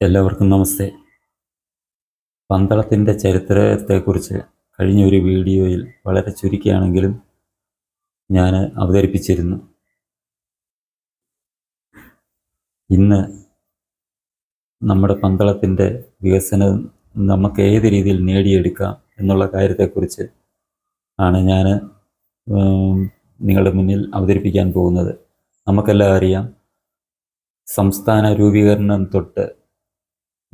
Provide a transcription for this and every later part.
എല്ലാവർക്കും നമസ്തേ. പന്തളത്തിന്റെ ചരിത്രത്തെക്കുറിച്ച് കഴിഞ്ഞ ഒരു വീഡിയോയിൽ വളരെ ചുരുക്കിയാണെങ്കിലും ഞാൻ അവതരിപ്പിച്ചിരുന്നു. ഇന്ന് നമ്മുടെ പന്തളത്തിന്റെ വികസനം നമുക്ക് ഏത് രീതിയിൽ നേടിയെടുക്കാം എന്നുള്ള കാര്യത്തെക്കുറിച്ച് ആണ് ഞാൻ നിങ്ങളുടെ മുന്നിൽ അവതരിപ്പിക്കാൻ പോകുന്നത്. നമുക്കെല്ലാം അറിയാം സംസ്ഥാന രൂപീകരണം തൊട്ട്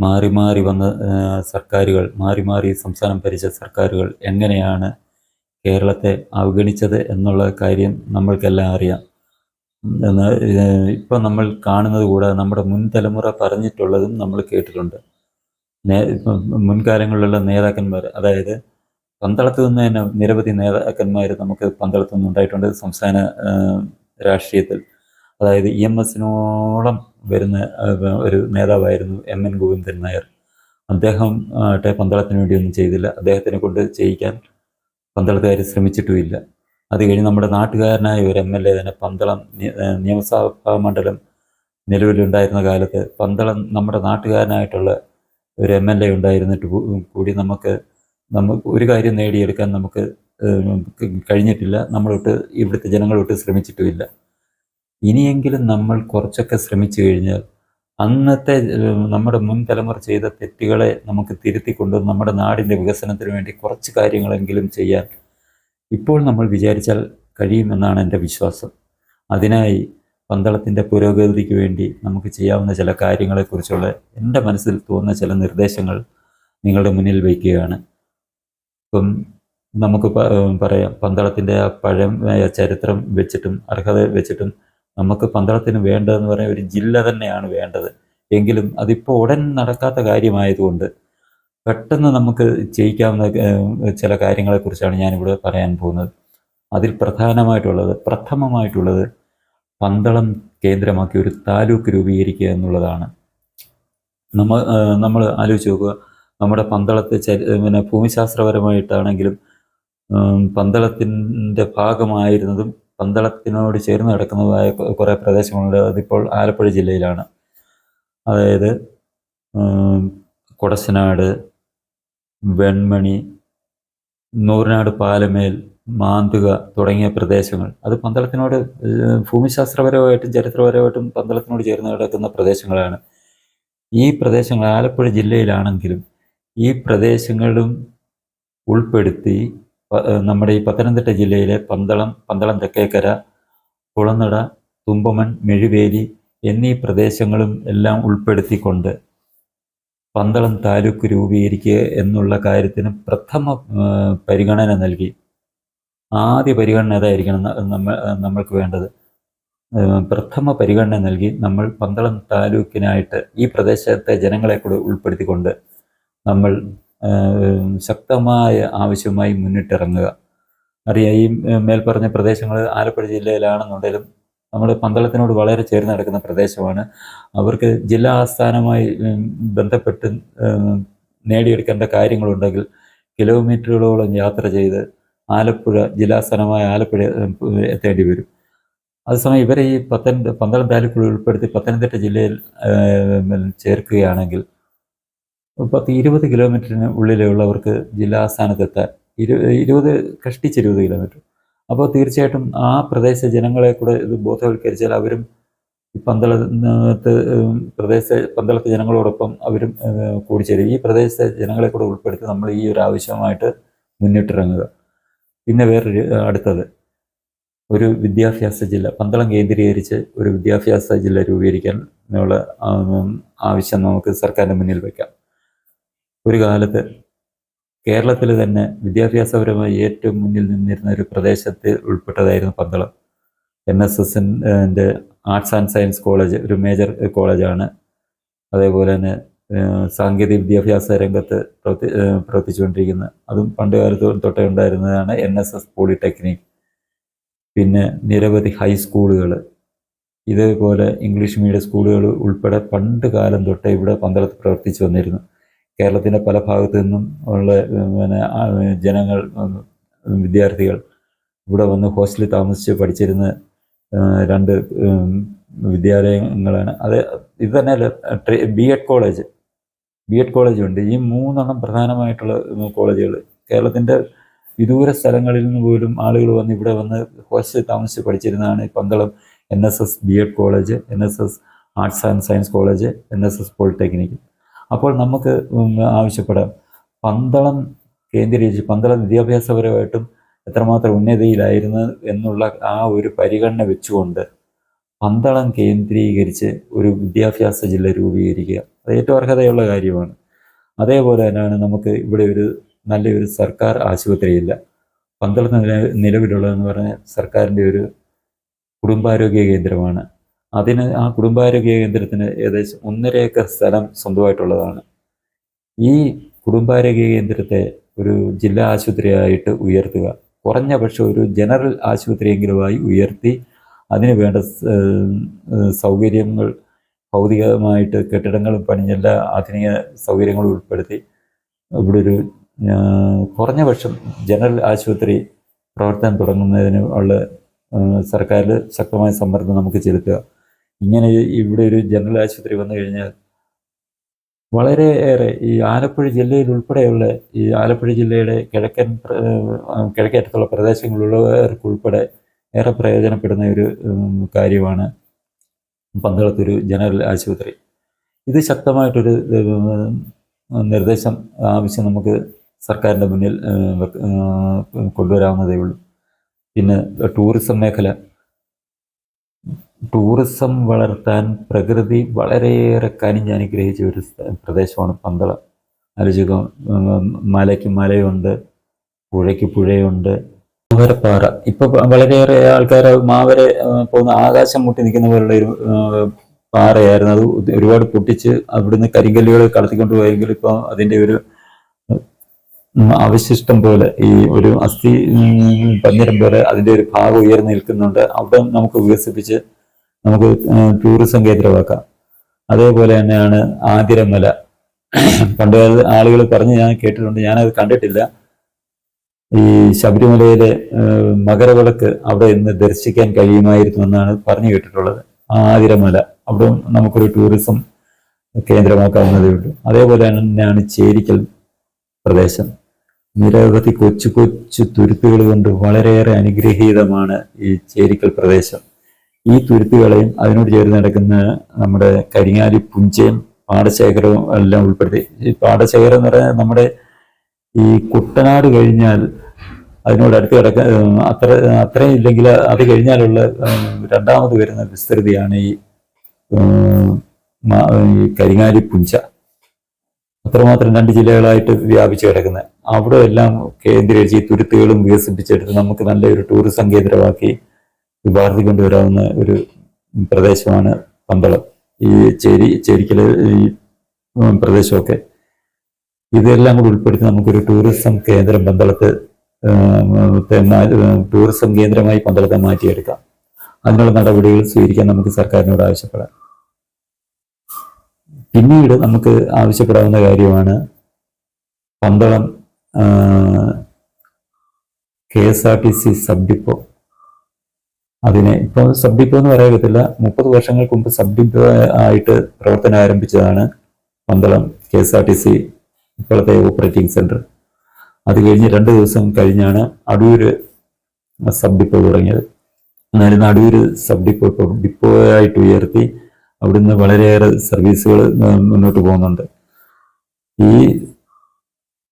മാറി മാറി വന്ന സർക്കാരുകൾ മാറി മാറി സംസ്ഥാനം ഭരിച്ച സർക്കാരുകൾ എങ്ങനെയാണ് കേരളത്തെ അവഗണിച്ചത് എന്നുള്ള കാര്യം നമ്മൾക്കെല്ലാം അറിയാം. എന്നാൽ ഇപ്പം നമ്മൾ കാണുന്നത് കൂടാതെ നമ്മുടെ മുൻ തലമുറ പറഞ്ഞിട്ടുള്ളതും നമ്മൾ കേട്ടിട്ടുണ്ട്. നേ മുൻകാലങ്ങളിലുള്ള നേതാക്കന്മാർ അതായത് പന്തളത്ത് നിന്ന് തന്നെ നിരവധി നേതാക്കന്മാർ നമുക്ക് പന്തളത്ത് നിന്ന് ഉണ്ടായിട്ടുണ്ട്. സംസ്ഥാന രാഷ്ട്രീയത്തിൽ. അതായത് ഇ എം എസിനോളം വരുന്ന ഒരു നേതാവായിരുന്നു എം എൻ ഗോവിന്ദൻ നായർ. അദ്ദേഹം ആട്ടെ പന്തളത്തിന് വേണ്ടിയൊന്നും ചെയ്തില്ല. അദ്ദേഹത്തിനെ കൊണ്ട് ചെയ്യിക്കാൻ പന്തളത്തുകാർ ശ്രമിച്ചിട്ടുമില്ല. അത് കഴിഞ്ഞ് നമ്മുടെ നാട്ടുകാരനായ ഒരു എം എൽ എ തന്നെ പന്തളം നിയമസഭാ മണ്ഡലം നിലവിലുണ്ടായിരുന്ന കാലത്ത് പന്തളം നമ്മുടെ നാട്ടുകാരനായിട്ടുള്ള ഒരു എം എൽ എ ഉണ്ടായിരുന്നിട്ട് കൂടി നമുക്ക് നമുക്ക് ഒരു കാര്യം നേടിയെടുക്കാൻ നമുക്ക് കഴിഞ്ഞിട്ടില്ല. നമ്മളൊട്ട് ഇവിടുത്തെ ജനങ്ങളൊട്ട് ശ്രമിച്ചിട്ടുമില്ല. ഇനിയെങ്കിലും നമ്മൾ കുറച്ചൊക്കെ ശ്രമിച്ചു കഴിഞ്ഞാൽ അന്നത്തെ നമ്മുടെ മുൻ തലമുറ ചെയ്ത തെറ്റുകളെ നമുക്ക് തിരുത്തിക്കൊണ്ട് നമ്മുടെ നാടിന്റെ വികസനത്തിന് വേണ്ടി കുറച്ച് കാര്യങ്ങളെങ്കിലും ചെയ്യാൻ ഇപ്പോൾ നമ്മൾ വിചാരിച്ചാൽ കഴിയുമെന്നാണ് എന്റെ വിശ്വാസം. അതിനായി പന്തളത്തിന്റെ പുരോഗതിക്ക് വേണ്ടി നമുക്ക് ചെയ്യാവുന്ന ചില കാര്യങ്ങളെക്കുറിച്ചുള്ള എന്റെ മനസ്സിൽ തോന്നുന്ന ചില നിർദ്ദേശങ്ങൾ നിങ്ങളുടെ മുന്നിൽ വയ്ക്കുകയാണ്. ഇപ്പം നമുക്ക് പറയാം പന്തളത്തിന്റെ ആ പഴയ ചരിത്രം വെച്ചിട്ടും അർഹത വെച്ചിട്ടും നമുക്ക് പന്തളത്തിന് വേണ്ടതെന്ന് പറഞ്ഞ ഒരു ജില്ല തന്നെയാണ് വേണ്ടത്. എങ്കിലും അതിപ്പോൾ ഉടൻ നടക്കാത്ത കാര്യമായതുകൊണ്ട് പെട്ടെന്ന് നമുക്ക് ചെയ്യിക്കാവുന്ന ചില കാര്യങ്ങളെക്കുറിച്ചാണ് ഞാനിവിടെ പറയാൻ പോകുന്നത്. അതിൽ പ്രധാനമായിട്ടുള്ളത് പ്രഥമമായിട്ടുള്ളത് പന്തളം കേന്ദ്രമാക്കി ഒരു താലൂക്ക് രൂപീകരിക്കുക എന്നുള്ളതാണ്. നമ്മൾ നമ്മൾ ആലോചിച്ച് നോക്കുക നമ്മുടെ പന്തളത്തെ പിന്നെ ഭൂമിശാസ്ത്രപരമായിട്ടാണെങ്കിലും പന്തളത്തിന്റെ ഭാഗമായിരുന്നതും പന്തളത്തിനോട് ചേർന്ന് കിടക്കുന്നതായ കുറേ പ്രദേശങ്ങളുണ്ട്. അതിപ്പോൾ ആലപ്പുഴ ജില്ലയിലാണ്. അതായത് കൊടശനാട് വെൺമണി നൂറിനാട് പാലമേൽ മാന്തുക തുടങ്ങിയ പ്രദേശങ്ങൾ. അത് പന്തളത്തിനോട് ഭൂമിശാസ്ത്രപരമായിട്ടും ചരിത്രപരമായിട്ടും പന്തളത്തിനോട് ചേർന്ന് കിടക്കുന്ന പ്രദേശങ്ങളാണ്. ഈ പ്രദേശങ്ങൾ ആലപ്പുഴ ജില്ലയിലാണെങ്കിലും ഈ പ്രദേശങ്ങളും ഉൾപ്പെടുത്തി നമ്മുടെ ഈ പത്തനംതിട്ട ജില്ലയിലെ പന്തളം പന്തളം തെക്കേക്കര കുളനട തുമ്പമൺ മെഴുവേലി എന്നീ പ്രദേശങ്ങളും എല്ലാം ഉൾപ്പെടുത്തിക്കൊണ്ട് പന്തളം താലൂക്ക് രൂപീകരിക്കുക എന്നുള്ള കാര്യത്തിന് പ്രഥമ പരിഗണന നൽകി. ആദ്യ പരിഗണന ഏതായിരിക്കണം നമ്മൾ നമ്മ നമ്മൾക്ക് വേണ്ടത്? പ്രഥമ പരിഗണന നൽകി നമ്മൾ പന്തളം താലൂക്കിനായിട്ട് ഈ പ്രദേശത്തെ ജനങ്ങളെ കൂടെ ഉൾപ്പെടുത്തിക്കൊണ്ട് നമ്മൾ ശക്തമായ ആവശ്യമായി മുന്നിട്ടിറങ്ങുക. അറിയാം ഈ മേൽപ്പറഞ്ഞ പ്രദേശങ്ങൾ ആലപ്പുഴ ജില്ലയിലാണെന്നുണ്ടെങ്കിലും നമ്മൾ പന്തളത്തിനോട് വളരെ ചേർന്ന് നടക്കുന്ന പ്രദേശമാണ്. അവർക്ക് ജില്ലാ ആസ്ഥാനമായി ബന്ധപ്പെട്ട് നേടിയെടുക്കേണ്ട കാര്യങ്ങളുണ്ടെങ്കിൽ കിലോമീറ്ററുകളോളം യാത്ര ചെയ്ത് ആലപ്പുഴ ജില്ലാസ്ഥാനമായ ആലപ്പുഴ എത്തേണ്ടി വരും. അതേസമയം ഇവരെ ഈ പത്തനം പന്തളം താലൂക്കിൽ ഉൾപ്പെടുത്തി പത്തനംതിട്ട ജില്ലയിൽ ചേർക്കുകയാണെങ്കിൽ പത്ത് ഇരുപത് കിലോമീറ്ററിന് ഉള്ളിലുള്ളവർക്ക് ജില്ലാസ്ഥാനത്തെത്താൻ ഇരു ഇരുപത് കഷ്ടിച്ച് ഇരുപത് കിലോമീറ്റർ. അപ്പോൾ തീർച്ചയായിട്ടും ആ പ്രദേശ ജനങ്ങളെ കൂടെ ഇത് ബോധവൽക്കരിച്ചാൽ അവരും പന്തളത്ത് പ്രദേശ പന്തളത്തെ ജനങ്ങളോടൊപ്പം അവരും കൂടിച്ചേരും. ഈ പ്രദേശത്തെ ജനങ്ങളെ കൂടെ ഉൾപ്പെടുത്തി നമ്മൾ ഈ ഒരു ആവശ്യമായിട്ട് മുന്നിട്ടിറങ്ങുക. പിന്നെ വേറൊരു അടുത്തത്. ഒരു വിദ്യാഭ്യാസ ജില്ല പന്തളം കേന്ദ്രീകരിച്ച് ഒരു വിദ്യാഭ്യാസ ജില്ല രൂപീകരിക്കാൻ ആവശ്യം നമുക്ക് സർക്കാരിന്റെ മുന്നിൽ വയ്ക്കാം ഒരു കാലത്ത് കേരളത്തിൽ തന്നെ വിദ്യാഭ്യാസപരമായി ഏറ്റവും മുന്നിൽ നിന്നിരുന്ന ഒരു പ്രദേശത്ത് ഉൾപ്പെട്ടതായിരുന്നു പന്തളം. എൻ എസ് എസിന്റെ ആർട്സ് ആൻഡ് സയൻസ് കോളേജ് ഒരു മേജർ കോളേജാണ്. അതേപോലെ തന്നെ സാങ്കേതിക വിദ്യാഭ്യാസ രംഗത്ത് പ്രവർത്തി പ്രവർത്തിച്ചുകൊണ്ടിരിക്കുന്ന അതും പണ്ട് കാലത്ത് തൊട്ടേ ഉണ്ടായിരുന്നതാണ് എൻ എസ് എസ് പോളിടെക്നിക്. പിന്നെ നിരവധി ഹൈസ്കൂളുകൾ ഇതേപോലെ ഇംഗ്ലീഷ് മീഡിയം സ്കൂളുകൾ ഉൾപ്പെടെ പണ്ട് കാലം തൊട്ടേ ഇവിടെ പന്തളത്ത് പ്രവർത്തിച്ചു വന്നിരുന്നു. കേരളത്തിന്റെ പല ഭാഗത്തു നിന്നും ഉള്ള പിന്നെ ജനങ്ങൾ വിദ്യാർത്ഥികൾ ഇവിടെ വന്ന് ഹോസ്റ്റലിൽ താമസിച്ച് പഠിച്ചിരുന്ന രണ്ട് വിദ്യാലയങ്ങളാണ്. അത് ഇത് തന്നെയല്ല B Ed college. B Ed കോളേജുണ്ട് ഈ മൂന്നെണ്ണം പ്രധാനമായിട്ടുള്ള കോളേജുകൾ. കേരളത്തിന്റെ വിദൂര സ്ഥലങ്ങളിൽ നിന്ന് പോലും ആളുകൾ വന്ന് ഇവിടെ വന്ന് ഹോസ്റ്റലിൽ താമസിച്ച് പഠിച്ചിരുന്നതാണ് Pandalam N S S B Ed college N S S arts and science college N S S polytechnic. അപ്പോൾ നമുക്ക് ആവശ്യപ്പെടാം. പന്തളം കേന്ദ്രീകരിച്ച് പന്തളം വിദ്യാഭ്യാസപരമായിട്ടും എത്രമാത്രം ഉന്നതിയിലായിരുന്നു എന്നുള്ള ആ ഒരു പരിഗണന വെച്ചുകൊണ്ട് പന്തളം കേന്ദ്രീകരിച്ച് ഒരു വിദ്യാഭ്യാസ ജില്ല രൂപീകരിക്കുക. അത് ഏറ്റവും അർഹതയുള്ള കാര്യമാണ്. അതേപോലെ തന്നെയാണ് നമുക്ക് ഇവിടെ ഒരു നല്ലൊരു സർക്കാർ ആശുപത്രിയില്ല. പന്തളം നില നിലവിലുള്ളതെന്ന് പറഞ്ഞാൽ സർക്കാരിന്റെ ഒരു കുടുംബാരോഗ്യ കേന്ദ്രമാണ്. അതിന് ആ കുടുംബാരോഗ്യ കേന്ദ്രത്തിന് ഏകദേശം ഒന്നര ഏക്കർ സ്ഥലം സ്വന്തമായിട്ടുള്ളതാണ്. ഈ കുടുംബാരോഗ്യ കേന്ദ്രത്തെ ഒരു ജില്ലാ ആശുപത്രിയായിട്ട് ഉയർത്തുക. കുറഞ്ഞ പക്ഷം ഒരു ജനറൽ ആശുപത്രിയെങ്കിലുമായി ഉയർത്തി അതിന് വേണ്ട സൗകര്യങ്ങൾ ഭൗതികമായിട്ട് കെട്ടിടങ്ങളും പണിഞ്ഞെല്ലാ ആധുനിക സൗകര്യങ്ങളും ഉൾപ്പെടുത്തി ഇവിടെ ഒരു കുറഞ്ഞ പക്ഷം ജനറൽ ആശുപത്രി പ്രവർത്തനം തുടങ്ങുന്നതിന് ഉള്ള സർക്കാരിൽ ശക്തമായ സമ്മർദ്ദം നമുക്ക് ചെലുത്തുക. ഇങ്ങനെ ഇവിടെ ഒരു ജനറൽ ആശുപത്രി വന്നു കഴിഞ്ഞാൽ വളരെ ഏറെ ഈ ആലപ്പുഴ ജില്ലയിൽ ഉൾപ്പെടെയുള്ള ഈ ആലപ്പുഴ ജില്ലയുടെ കിഴക്കൻ കിഴക്കേറ്റത്തുള്ള പ്രദേശങ്ങളിലുള്ളവർക്ക് ഉൾപ്പെടെ ഏറെ പ്രയോജനപ്പെടുന്ന ഒരു കാര്യമാണ് പന്തളത്തൊരു ജനറൽ ആശുപത്രി. ഇത് ശക്തമായിട്ടൊരു നിർദ്ദേശം ആവശ്യം നമുക്ക് സർക്കാരിന്റെ മുന്നിൽ കൊണ്ടുവരാവുന്നതേ ഉള്ളൂ. പിന്നെ ടൂറിസം മേഖല ടൂറിസം വളർത്താൻ പ്രകൃതി വളരെയേറെ കനിഞ്ഞ് അനുഗ്രഹിച്ച ഒരു പ്രദേശമാണ് പന്തളം. ആലോചിക്കുക മലയ്ക്ക് മലയുണ്ട് പുഴയ്ക്ക് പുഴയുണ്ട്. മാവരപ്പാറ. ഇപ്പൊ വളരെയേറെ ആൾക്കാർ മാവരെ പോകുന്ന ആകാശം മുട്ടി നിൽക്കുന്ന പോലുള്ള ഒരു പാറയായിരുന്നു. അത് ഒരുപാട് പൊട്ടിച്ച് അവിടുന്ന് കരിങ്കല്ലുകൾ കടത്തിക്കൊണ്ട് പോയെങ്കിൽ ഇപ്പോൾ അതിന്റെ ഒരു അവശിഷ്ടം പോലെ ഈ ഒരു അസ്ഥി പന്നിരം പോലെ അതിന്റെ ഒരു ഭാഗം ഉയർന്നു നിൽക്കുന്നുണ്ട്. അവിടെ നമുക്ക് വികസിപ്പിച്ച് നമുക്ക് ടൂറിസം കേന്ദ്രമാക്കാം. അതേപോലെ തന്നെയാണ് ആതിരമല. പണ്ട് ആളുകൾ പറഞ്ഞ് ഞാൻ കേട്ടിട്ടുണ്ട് ഞാനത് കണ്ടിട്ടില്ല. ഈ ശബരിമലയിലെ മകരവിളക്ക് അവിടെ ഇന്ന് ദർശിക്കാൻ കഴിയുമായിരുന്നു എന്നാണ് പറഞ്ഞു കേട്ടിട്ടുള്ളത്. ആതിരമല. അവിടെ നമുക്കൊരു ടൂറിസം കേന്ദ്രമാക്കാവുന്നതേ ഉള്ളൂ. അതേപോലെ തന്നെയാണ് ചേരിക്കൽ പ്രദേശം. നിരവധി കൊച്ചു കൊച്ചു തുരുത്തുകൾ കൊണ്ട് വളരെയേറെ അനുഗ്രഹീതമാണ് ഈ ചേരിക്കൽ പ്രദേശം. ഈ തുരുത്തുകളെയും അതിനോട് ചേർന്ന് നടക്കുന്ന നമ്മുടെ കരിങ്ങാലി പുഞ്ചയും പാടശേഖരവും എല്ലാം ഉൾപ്പെടുത്തി. ഈ പാടശേഖരം എന്ന് പറഞ്ഞാൽ നമ്മുടെ ഈ കുട്ടനാട് കഴിഞ്ഞാൽ അതിനോട് അടുത്ത് കിടക്ക അത്ര അത്രയും ഇല്ലെങ്കിൽ അത് കഴിഞ്ഞാലുള്ള രണ്ടാമത് വരുന്ന വിസ്തൃതിയാണ് ഈ കരിങ്ങാലി പുഞ്ച. അത്രമാത്രം രണ്ട് ജില്ലകളായിട്ട് വ്യാപിച്ചു കിടക്കുന്നത് അവിടെ എല്ലാം കേന്ദ്രീകരിച്ച് ഈ തുരുത്തുകളും വികസിപ്പിച്ചെടുത്ത് നമുക്ക് നല്ലൊരു ടൂറിസം കേന്ദ്രമാക്കി വളർത്തിക്കൊണ്ടുവരാവുന്ന ഒരു പ്രദേശമാണ് പന്തളം. ഈ ചേരി ചേരിക്കൽ ഈ പ്രദേശമൊക്കെ. ഇതെല്ലാം കൂടി ഉൾപ്പെടുത്തി നമുക്കൊരു ടൂറിസം കേന്ദ്രം പന്തളത്ത് ടൂറിസം കേന്ദ്രമായി പന്തളത്തെ മാറ്റിയെടുക്കാം. അതിനുള്ള നടപടികൾ സ്വീകരിക്കാൻ നമുക്ക് സർക്കാരിനോട് ആവശ്യപ്പെടാം. പിന്നീട് നമുക്ക് ആവശ്യപ്പെടാവുന്ന കാര്യമാണ് Pandalam K S R T C sub depot. അതിനെ ഇപ്പോൾ സബ് ഡിപ്പോ എന്ന് പറയാൻ പറ്റില്ല. മുപ്പത് വർഷങ്ങൾക്ക് മുമ്പ് സബ് ഡിപ്പോ ആയിട്ട് പ്രവർത്തനം ആരംഭിച്ചതാണ് Pandalam K S R T C ഇപ്പോഴത്തെ ഓപ്പറേറ്റിംഗ് സെന്റർ അത് കഴിഞ്ഞ് രണ്ട് ദിവസം കഴിഞ്ഞാണ് അടൂര് സബ് ഡിപ്പോ തുടങ്ങിയത്. എന്നാലും അടൂര് സബ് ഡിപ്പോ ഇപ്പോൾ ഡിപ്പോ ആയിട്ട് ഉയർത്തി അവിടുന്ന് വളരെയേറെ സർവീസുകൾ മുന്നോട്ട് പോകുന്നുണ്ട്. ഈ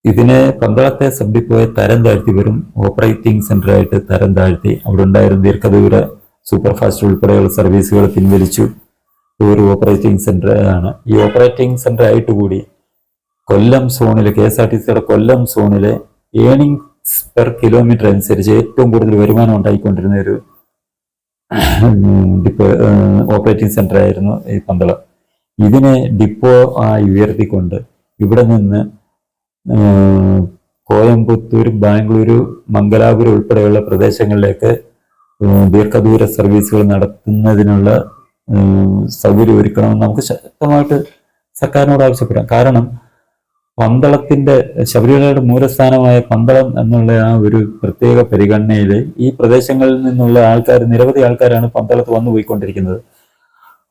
ഇതിനെ പന്തളത്തെ സബ് ഡിപ്പോയെ തരം താഴ്ത്തി വരും ഓപ്പറേറ്റിംഗ് സെന്റർ ആയിട്ട് തരം താഴ്ത്തി അവിടെ ഉണ്ടായിരുന്ന ദീർഘദൂര സൂപ്പർഫാസ്റ്റ് ഉൾപ്പെടെയുള്ള സർവീസുകൾ പിൻവലിച്ചു. ഒരു ഓപ്പറേറ്റിംഗ് സെന്റർ ആണ്. ഈ ഓപ്പറേറ്റിംഗ് സെന്റർ ആയിട്ട് കൂടി കൊല്ലം സോണിലെ കെ എസ് ആർ ടി സിയുടെ കൊല്ലം സോണിലെ ഏണിങ്സ് പെർ കിലോമീറ്റർ അനുസരിച്ച് ഏറ്റവും കൂടുതൽ വരുമാനം ഉണ്ടായിക്കൊണ്ടിരുന്ന ഒരു ഡിപ്പോ ഓപ്പറേറ്റിംഗ് സെന്റർ ആയിരുന്നു ഈ പന്തളം. ഇതിനെ ഡിപ്പോ ആയി ഉയർത്തിക്കൊണ്ട് ഇവിടെ നിന്ന് കോയമ്പത്തൂർ ബാംഗ്ലൂരു മംഗലാപുരം ഉൾപ്പെടെയുള്ള പ്രദേശങ്ങളിലേക്ക് ദീർഘദൂര സർവീസുകൾ നടത്തുന്നതിനുള്ള സൗകര്യം ഒരുക്കണമെന്ന് നമുക്ക് ശക്തമായിട്ട് സർക്കാരിനോട് ആവശ്യപ്പെടാം. കാരണം പന്തളത്തിന്റെ ശബരിമലയുടെ മൂലസ്ഥാനമായ പന്തളം എന്നുള്ള ആ ഒരു പ്രത്യേക പരിഗണനയിൽ ഈ പ്രദേശങ്ങളിൽ നിന്നുള്ള ആൾക്കാർ നിരവധി ആൾക്കാരാണ് പന്തളത്ത് വന്നു പോയിക്കൊണ്ടിരിക്കുന്നത്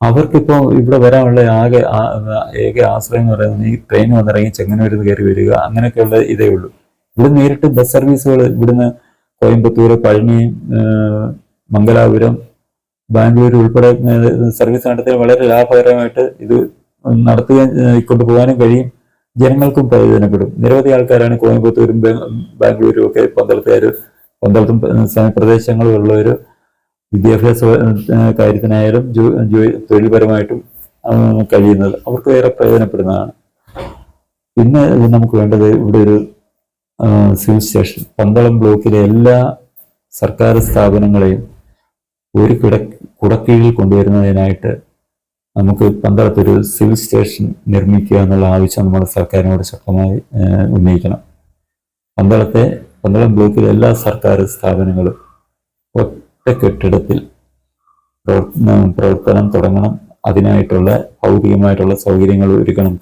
അവർക്കിപ്പോ ഇവിടെ വരാനുള്ള ആകെ ഏക ആശ്രയം എന്ന് പറയുന്നത് ഈ ട്രെയിൻ വന്നിറങ്ങി ചെങ്ങന്നൂരിൽ കയറി വരിക അങ്ങനെയൊക്കെയുള്ള ഇതേ ഉള്ളൂ. ഇവിടെ നേരിട്ട് ബസ് സർവീസുകൾ ഇവിടുന്ന് കോയമ്പത്തൂർ പഴനി മംഗലാപുരം ബാംഗ്ലൂർ ഉൾപ്പെടെ സർവീസ് നടത്തിയാൽ വളരെ ലാഭകരമായിട്ട് ഇത് നടത്തുകയും കൊണ്ടുപോകാനും കഴിയും. ജനങ്ങൾക്കും പ്രയോജനപ്പെടും. നിരവധി ആൾക്കാരാണ് കോയമ്പത്തൂരും ബാംഗ്ലൂരും ഒക്കെ പന്തളത്തുകാർ പന്തളത്തും പ്രദേശങ്ങളും ഉള്ളവർ വിദ്യാഭ്യാസ കാര്യത്തിനായാലും തൊഴിൽപരമായിട്ടും കഴിയുന്നത് അവർക്ക് ഏറെ പ്രയോജനപ്പെടുന്നതാണ്. പിന്നെ നമുക്ക് വേണ്ടത് ഇവിടെ ഒരു സിവിൽ സ്റ്റേഷൻ പന്തളം ബ്ലോക്കിലെ എല്ലാ സർക്കാർ സ്ഥാപനങ്ങളെയും ഒരു കിട കുടക്കീഴിൽ കൊണ്ടുവരുന്നതിനായിട്ട് നമുക്ക് പന്തളത്തൊരു സിവിൽ സ്റ്റേഷൻ നിർമ്മിക്കുക എന്നുള്ള ആവശ്യം നമ്മുടെ സർക്കാരിനോട് ശക്തമായി ഉന്നയിക്കണം. പന്തളത്തെ പന്തളം ബ്ലോക്കിലെ എല്ലാ സർക്കാർ സ്ഥാപനങ്ങളും കെട്ടിടത്തിൽ പ്രവർത്തനം തുടങ്ങണം. അതിനായിട്ടുള്ള ഭൗതികമായിട്ടുള്ള സൗകര്യങ്ങൾ ഒരുക്കണം.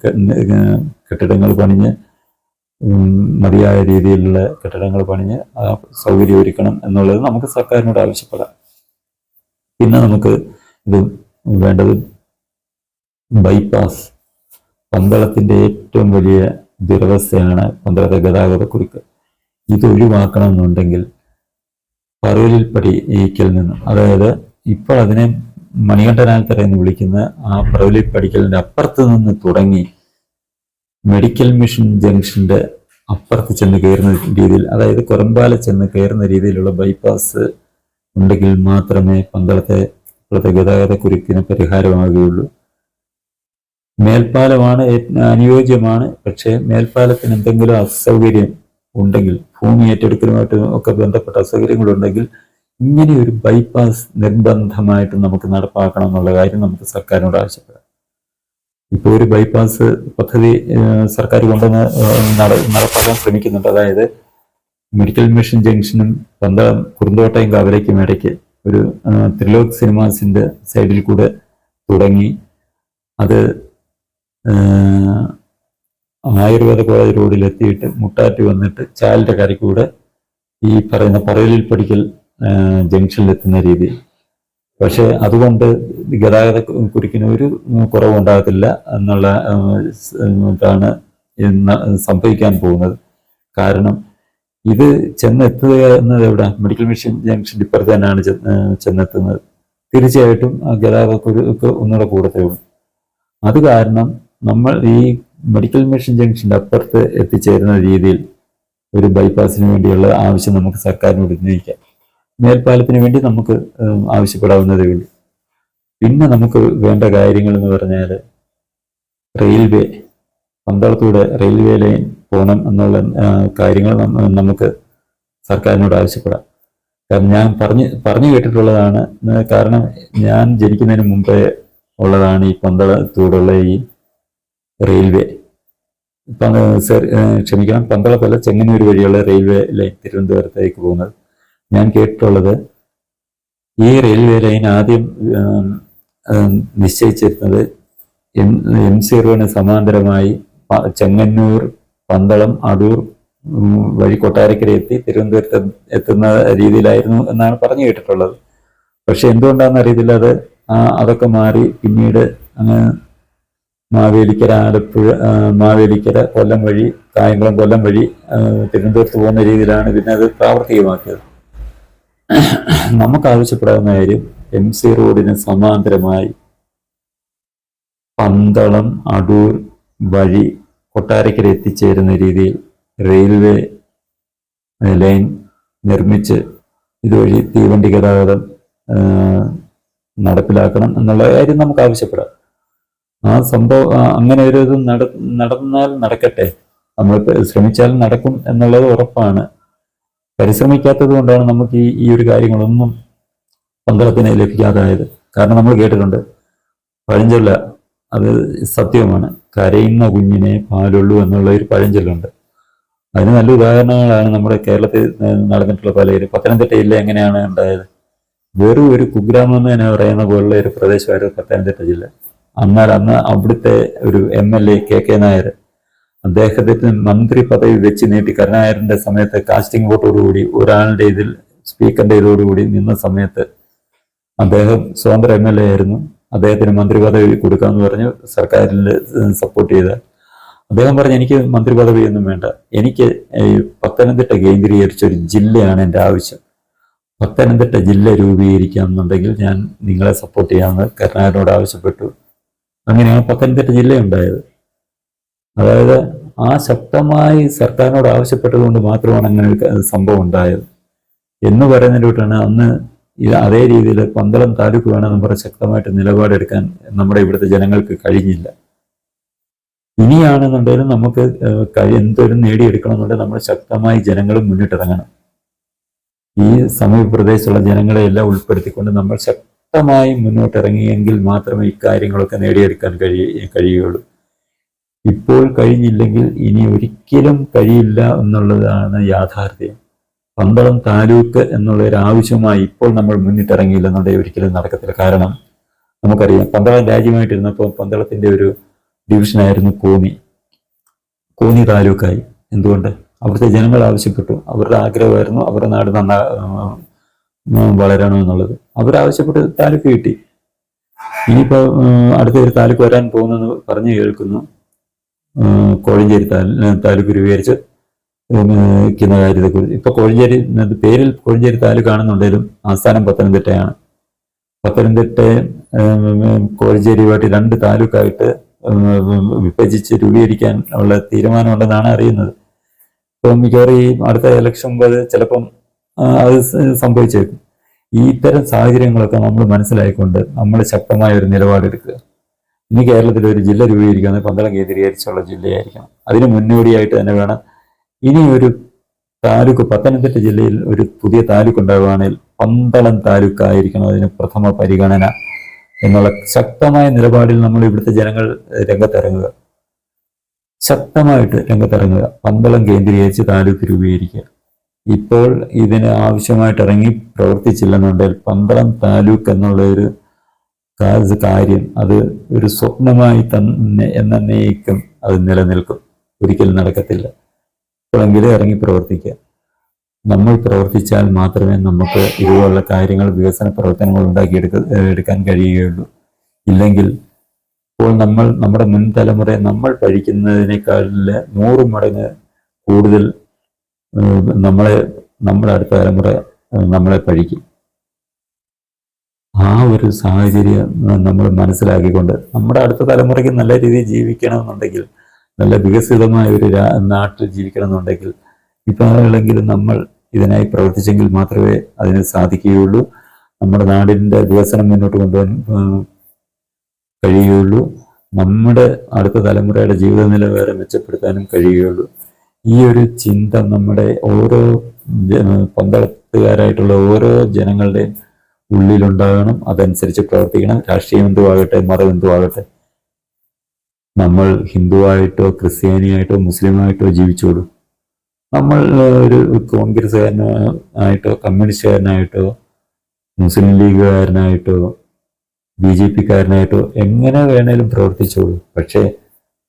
കെട്ടിടങ്ങൾ പണിഞ്ഞ് മതിയായ രീതിയിലുള്ള കെട്ടിടങ്ങൾ പണിഞ്ഞ് ആ സൗകര്യം ഒരുക്കണം എന്നുള്ളത് നമുക്ക് സർക്കാരിനോട് ആവശ്യപ്പെടാം. പിന്നെ നമുക്ക് ഇത് വേണ്ടത് ബൈപ്പാസ്. പന്തളത്തിന്റെ ഏറ്റവും വലിയ ദുരവസ്ഥയാണ് പന്തളത്തെ ഗതാഗത കുറിക്ക് ഇത് ഒഴിവാക്കണമെന്നുണ്ടെങ്കിൽ പറവലിൽ പടിക്കൽ നിന്നും. അതായത് ഇപ്പോൾ അതിനെ മണികണ്ഠനാൽത്തറ എന്ന് വിളിക്കുന്ന ആ പറവലിൽ പടിക്കലിന്റെ അപ്പുറത്ത് നിന്ന് തുടങ്ങി മെഡിക്കൽ മിഷൻ ജംഗ്ഷന്റെ അപ്പുറത്ത് ചെന്ന് കയറുന്ന രീതിയിൽ അതായത് കൊരമ്പാല ചെന്ന് കയറുന്ന രീതിയിലുള്ള ബൈപ്പാസ് ഉണ്ടെങ്കിൽ മാത്രമേ പന്തളത്തെ ഇപ്പോഴത്തെ ഗതാഗത കുരുക്കിന് പരിഹാരമാകുകയുള്ളൂ. മേൽപ്പാലമാണ് അനുയോജ്യമാണ് പക്ഷേ മേൽപ്പാലത്തിന് എന്തെങ്കിലും അസൗകര്യം ഉണ്ടെങ്കിൽ ഭൂമി ഏറ്റെടുക്കലുമായിട്ട് ഒക്കെ ബന്ധപ്പെട്ട അസൗകര്യങ്ങളുണ്ടെങ്കിൽ ഇങ്ങനെ ഒരു ബൈപ്പാസ് നിർബന്ധമായിട്ട് നമുക്ക് നടപ്പാക്കണം എന്നുള്ള കാര്യം നമുക്ക് സർക്കാരിനോട് ആവശ്യപ്പെടാം. ഇപ്പോൾ ഒരു ബൈപ്പാസ് പദ്ധതി സർക്കാർ കൊണ്ടുവന്ന് നട- നടപ്പാക്കാൻ ശ്രമിക്കുന്നുണ്ട്. അതായത് മെഡിക്കൽ മിഷൻ ജംഗ്ഷനും പന്തളം കുറുന്തോട്ടയും കവലയ്ക്കും ഇടയ്ക്ക് ഒരു ത്രിലോക് സിനിമാസിന്റെ സൈഡിൽ കൂടെ തുടങ്ങി. അത് ആയുർവേദ കോളേജ് റോഡിൽ എത്തിയിട്ട് മുട്ടാറ്റ് വന്നിട്ട് ചാലിന്റെ കരയ്ക്കൂടെ ഈ പറയുന്ന പറയലിൽ പഠിക്കൽ ജംഗ്ഷനിലെത്തുന്ന രീതി. പക്ഷേ അതുകൊണ്ട് ഗതാഗത കുരുക്കിന് ഒരു കുറവുണ്ടാകത്തില്ല എന്നുള്ള ഇതാണ് ഇന്ന് സംഭവിക്കാൻ പോകുന്നത്. കാരണം ഇത് ചെന്നെത്തുക എന്നത് എവിടെ? മെഡിക്കൽ മിഷൻ ജംഗ്ഷൻ ഇപ്പുറത്ത് തന്നെയാണ് ചെന്നെത്തുന്നത്. തീർച്ചയായിട്ടും ഗതാഗത കുരുക്ക് ഒന്നുകൂടെ കൂടത്തേ ഉള്ളൂ. അത് കാരണം നമ്മൾ ഈ മെഡിക്കൽ മിഷൻ ജംഗ്ഷന്റെ അപ്പുറത്ത് എത്തിച്ചേരുന്ന രീതിയിൽ ഒരു ബൈപ്പാസിന് വേണ്ടിയുള്ള ആവശ്യം നമുക്ക് സർക്കാരിനോട് ഉന്നയിക്കാം. മേൽപ്പാലത്തിന് വേണ്ടി നമുക്ക് ആവശ്യപ്പെടാവുന്നതേ ഉള്ളൂ. പിന്നെ നമുക്ക് വേണ്ട കാര്യങ്ങൾ എന്ന് പറഞ്ഞാൽ റെയിൽവേ പന്തളത്തൂടെ റെയിൽവേ ലൈൻ പോകണം എന്നുള്ള കാര്യങ്ങൾ നമുക്ക് സർക്കാരിനോട് ആവശ്യപ്പെടാം. കാരണം ഞാൻ പറഞ്ഞ് പറഞ്ഞു കേട്ടിട്ടുള്ളതാണ് കാരണം ഞാൻ ജനിക്കുന്നതിന് മുമ്പേ ഉള്ളതാണ് ഈ പന്തളത്തൂടുള്ള ഈ റെയിൽവേ. ക്ഷമിക്കണം. പന്തളത്തല്ല ചെങ്ങന്നൂർ വഴിയുള്ള റെയിൽവേ ലൈൻ തിരുവനന്തപുരത്തേക്ക് പോകുന്നത്. ഞാൻ കേട്ടിട്ടുള്ളത് ഈ റെയിൽവേ ലൈൻ ആദ്യം നിശ്ചയിച്ചിരുന്നത് എം എം സീറോന് സമാന്തരമായി ചെങ്ങന്നൂർ പന്തളം അടൂർ വഴി കൊട്ടാരക്കര എത്തി തിരുവനന്തപുരത്ത് എത്തുന്ന രീതിയിലായിരുന്നു എന്നാണ് പറഞ്ഞു കേട്ടിട്ടുള്ളത്. പക്ഷെ എന്തുകൊണ്ടാണെന്ന് അറിയത്തില്ല. അത് അതൊക്കെ മാറി പിന്നീട് അങ്ങ് മാവേലിക്കര ആലപ്പുഴ മാവേലിക്കര കൊല്ലം വഴി കായംകുളം കൊല്ലം വഴി തിരുവനന്തപുരത്ത് പോകുന്ന രീതിയിലാണ് പിന്നെ അത് പ്രാവർത്തികമാക്കിയത്. നമുക്ക് ആവശ്യപ്പെടാവുന്ന കാര്യം എം സി റോഡിന് സമാന്തരമായി പന്തളം അടൂർ വഴി കൊട്ടാരക്കര എത്തിച്ചേരുന്ന രീതിയിൽ റെയിൽവേ ലൈൻ നിർമ്മിച്ച് ഇതുവഴി തീവണ്ടി ഗതാഗതം നടപ്പിലാക്കണം എന്നുള്ള കാര്യം നമുക്ക് ആവശ്യപ്പെടാം. ആ സംഭവം അങ്ങനെ ഒരു ഇത് നട നടന്നാൽ നടക്കട്ടെ. നമ്മൾ ശ്രമിച്ചാൽ നടക്കും എന്നുള്ളത് ഉറപ്പാണ്. പരിശ്രമിക്കാത്തത് കൊണ്ടാണ് നമുക്ക് ഈ ഈ ഒരു കാര്യങ്ങളൊന്നും പന്തളത്തിന് ലഭിക്കാതായത്. കാരണം നമ്മൾ കേട്ടിട്ടുണ്ട് പഴഞ്ചൊല്ല അത് സത്യമാണ് കരയുന്ന കുഞ്ഞിനെ പാലുള്ളൂ എന്നുള്ള ഒരു പഴഞ്ചൊല്ലുണ്ട്. അതിന് നല്ല ഉദാഹരണങ്ങളാണ് നമ്മുടെ കേരളത്തിൽ നടന്നിട്ടുള്ള പലരും പത്തനംതിട്ട ജില്ല എങ്ങനെയാണ് ഉണ്ടായത്? വെറും ഒരു കുഗ്രാമം എന്ന് തന്നെ പറയുന്ന പോലുള്ള ഒരു പ്രദേശമായിരുന്നു പത്തനംതിട്ട ജില്ല. എന്നാൽ അന്ന് അവിടുത്തെ ഒരു M L A K K Nair അദ്ദേഹത്തിന് മന്ത്രി പദവി വെച്ച് നീട്ടി. കരുണായരന്റെ സമയത്ത് കാസ്റ്റിംഗ് വോട്ടോടുകൂടി ഒരാളുടെ ഇതിൽ സ്പീക്കറിന്റെ ഇതോടുകൂടി നിന്ന സമയത്ത് അദ്ദേഹം സ്വതന്ത്ര എം എൽ എ ആയിരുന്നു. അദ്ദേഹത്തിന് മന്ത്രി പദവി കൊടുക്കാമെന്ന് പറഞ്ഞ് സർക്കാരിൽ സപ്പോർട്ട് ചെയ്ത. അദ്ദേഹം പറഞ്ഞു എനിക്ക് മന്ത്രി പദവി ഒന്നും വേണ്ട. എനിക്ക് പത്തനംതിട്ട കേന്ദ്രീകരിച്ച ഒരു ജില്ലയാണ് എന്റെ ആവശ്യം. പത്തനംതിട്ട ജില്ല രൂപീകരിക്കാമെന്നുണ്ടെങ്കിൽ ഞാൻ നിങ്ങളെ സപ്പോർട്ട് ചെയ്യാമെന്ന് കരുണാകരനോട് ആവശ്യപ്പെട്ടു. അങ്ങനെയാണ് പത്തനംതിട്ട ജില്ലയുണ്ടായത്. അതായത് ആ ശക്തമായി സർക്കാരിനോട് ആവശ്യപ്പെട്ടതുകൊണ്ട് മാത്രമാണ് അങ്ങനെ ഒരു സംഭവം ഉണ്ടായത്. എന്ന് പറയുന്നതിലൂട്ടാണ് അന്ന് ഇത് അതേ രീതിയിൽ പന്തളം താലൂക്ക് വേണമെന്ന് പറഞ്ഞ് ശക്തമായിട്ട് നിലപാടെടുക്കാൻ നമ്മുടെ ഇവിടുത്തെ ജനങ്ങൾക്ക് കഴിഞ്ഞില്ല. ഇനിയാണെന്നുണ്ടെങ്കിലും നമുക്ക് എന്തോരം നേടിയെടുക്കണമെന്നുണ്ടെങ്കിൽ നമ്മൾ ശക്തമായി ജനങ്ങൾ മുന്നിട്ടിറങ്ങണം. ഈ സമീപപ്രദേശത്തുള്ള ജനങ്ങളെ എല്ലാം ഉൾപ്പെടുത്തിക്കൊണ്ട് നമ്മൾ ശക്തമായി മുന്നോട്ടിറങ്ങിയെങ്കിൽ മാത്രമേ ഇക്കാര്യങ്ങളൊക്കെ നേടിയെടുക്കാൻ കഴിയ കഴിയുകയുള്ളൂ ഇപ്പോൾ കഴിഞ്ഞില്ലെങ്കിൽ ഇനി ഒരിക്കലും കഴിയില്ല എന്നുള്ളതാണ് യാഥാർത്ഥ്യം. പന്തളം താലൂക്ക് എന്നുള്ള ഒരു ആവശ്യമായി ഇപ്പോൾ നമ്മൾ മുന്നിട്ടിറങ്ങിയില്ലെന്നുണ്ടെങ്കിൽ ഒരിക്കലും നടക്കത്തില്ല. കാരണം നമുക്കറിയാം പന്തളം രാജ്യമായിട്ടിരുന്നപ്പോൾ പന്തളത്തിന്റെ ഒരു ഡിവിഷനായിരുന്നു കോന്നി. കോന്നി താലൂക്കായി. എന്തുകൊണ്ട്? അവിടുത്തെ ജനങ്ങൾ ആവശ്യപ്പെട്ടു. അവരുടെ ആഗ്രഹമായിരുന്നു അവരുടെ നാട് നന്നാ വളരണമെന്നുള്ളത് അവരാവശ്യപ്പെട്ട് താലൂക്ക് കിട്ടി. ഇനിയിപ്പോ അടുത്ത ഒരു താലൂക്ക് വരാൻ പോകുന്നെന്ന് പറഞ്ഞു കേൾക്കുന്നു. കോഴഞ്ചേരി താലൂ- താലൂക്ക് രൂപീകരിച്ച് ക്കുന്ന കാര്യത്തെക്കുറിച്ച്. ഇപ്പൊ കോഴഞ്ചേരി പേരിൽ കോഴഞ്ചേരി താലൂക്ക് ആണെന്നുണ്ടെങ്കിലും ആസ്ഥാനം പത്തനംതിട്ടയാണ്. പത്തനംതിട്ട കോഴഞ്ചേരിയുമായിട്ട് രണ്ട് താലൂക്കായിട്ട് വിഭജിച്ച് രൂപീകരിക്കാൻ ഉള്ള തീരുമാനമുണ്ടെന്നാണ് അറിയുന്നത്. ഇപ്പം മിക്കവാറും ഈ അടുത്ത ഇലക്ഷൻ ചിലപ്പം അത് സംഭവിച്ചേക്കും. ഈ ഇത്തരം സാഹചര്യങ്ങളൊക്കെ നമ്മൾ മനസ്സിലായിക്കൊണ്ട് നമ്മൾ ശക്തമായ ഒരു നിലപാടെടുക്കുക. ഇനി കേരളത്തിൽ ഒരു ജില്ല രൂപീകരിക്കുന്നത് പന്തളം കേന്ദ്രീകരിച്ചുള്ള ജില്ലയായിരിക്കണം. അതിന് മുന്നോടിയായിട്ട് തന്നെ വേണം. ഇനി ഒരു താലൂക്ക് പത്തനംതിട്ട ജില്ലയിൽ ഒരു പുതിയ താലൂക്ക് ഉണ്ടാവുകയാണെങ്കിൽ പന്തളം താലൂക്ക് ആയിരിക്കണം അതിന് പ്രഥമ പരിഗണന എന്നുള്ള ശക്തമായ നിലപാടിൽ നമ്മൾ ഇവിടുത്തെ ജനങ്ങൾ രംഗത്തിറങ്ങുക. ശക്തമായിട്ട് രംഗത്തിറങ്ങുക. പന്തളം കേന്ദ്രീകരിച്ച് താലൂക്ക് രൂപീകരിക്കുക. ഇപ്പോൾ ഇതിന് ആവശ്യമായിട്ട് ഇറങ്ങി പ്രവർത്തിച്ചില്ലെന്നുണ്ടെങ്കിൽ പന്തളം താലൂക്ക് എന്നുള്ള ഒരു കാര്യം അത് ഒരു സ്വപ്നമായി തന്നെ എന്നേക്കും അത് നിലനിൽക്കും. ഒരിക്കലും നടക്കത്തില്ല. ഇപ്പോഴെങ്കിലും ഇറങ്ങി പ്രവർത്തിക്കുക. നമ്മൾ പ്രവർത്തിച്ചാൽ മാത്രമേ നമുക്ക് ഇതുപോലുള്ള കാര്യങ്ങൾ വികസന പ്രവർത്തനങ്ങൾ ഉണ്ടാക്കിയെടുക്ക എടുക്കാൻ കഴിയുകയുള്ളൂ. ഇല്ലെങ്കിൽ ഇപ്പോൾ നമ്മൾ നമ്മുടെ മുൻ തലമുറയെ നമ്മൾ പഴിക്കുന്നതിനേക്കാളിൽ നൂറ് മടങ്ങ് കൂടുതൽ നമ്മളെ നമ്മുടെ അടുത്ത തലമുറ നമ്മളെ പഴിക്കും ആ ഒരു സാഹചര്യം നമ്മൾ മനസ്സിലാക്കിക്കൊണ്ട് നമ്മുടെ അടുത്ത തലമുറയ്ക്ക് നല്ല രീതിയിൽ ജീവിക്കണമെന്നുണ്ടെങ്കിൽ നല്ല വികസിതമായ ഒരു നാട്ടിൽ ജീവിക്കണമെന്നുണ്ടെങ്കിൽ ഇപ്പോഴെങ്കിലും നമ്മൾ ഇതിനായി പ്രവർത്തിച്ചെങ്കിൽ മാത്രമേ അതിന് സാധിക്കുകയുള്ളൂ. നമ്മുടെ നാടിന്റെ വികസനം മുന്നോട്ട് കൊണ്ടുപോകാൻ കഴിയുകയുള്ളൂ. നമ്മുടെ അടുത്ത തലമുറയുടെ ജീവിത നിലവാരം മെച്ചപ്പെടുത്താനും കഴിയുകയുള്ളൂ. ഈ ഒരു ചിന്ത നമ്മുടെ ഓരോ പന്തളത്തുകാരായിട്ടുള്ള ഓരോ ജനങ്ങളുടെയും ഉള്ളിലുണ്ടാകണം. അതനുസരിച്ച് പ്രവർത്തിക്കണം. രാഷ്ട്രീയം എന്തുവാകട്ടെ മതം എന്തുവാകട്ടെ. നമ്മൾ ഹിന്ദുവായിട്ടോ ക്രിസ്ത്യാനിയായിട്ടോ മുസ്ലിമായിട്ടോ ജീവിച്ചോളൂ. നമ്മൾ ഒരു കോൺഗ്രസ്സുകാരനോ ആയിട്ടോ കമ്മ്യൂണിസ്റ്റുകാരനായിട്ടോ മുസ്ലിം ലീഗുകാരനായിട്ടോ ബി ജെ പിക്കാരനായിട്ടോ എങ്ങനെ വേണേലും പ്രവർത്തിച്ചോളൂ. പക്ഷേ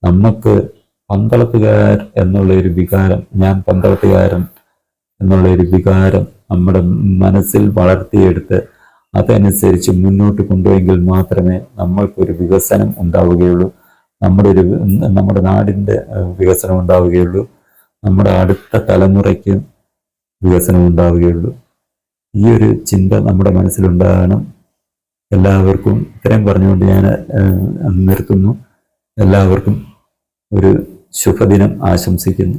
നമുക്ക് പന്തളത്തുകാർ എന്നുള്ള ഒരു വികാരം ഞാൻ പന്തളത്തുകാരൻ എന്നുള്ള ഒരു വികാരം നമ്മുടെ മനസ്സിൽ വളർത്തിയെടുത്ത് അതനുസരിച്ച് മുന്നോട്ട് കൊണ്ടുപോയെങ്കിൽ മാത്രമേ നമ്മൾക്കൊരു വികസനം ഉണ്ടാവുകയുള്ളൂ. നമ്മുടെ ഒരു നമ്മുടെ നാടിന്റെ വികസനം ഉണ്ടാവുകയുള്ളൂ. നമ്മുടെ അടുത്ത തലമുറയ്ക്ക് വികസനം ഉണ്ടാവുകയുള്ളൂ. ഈ ഒരു ചിന്ത നമ്മുടെ മനസ്സിലുണ്ടാകണം. എല്ലാവർക്കും ഇത്രയും പറഞ്ഞുകൊണ്ട് ഞാൻ നിർത്തുന്നു. എല്ലാവർക്കും ഒരു ശുഭദിനം ആശംസിക്കുന്നു.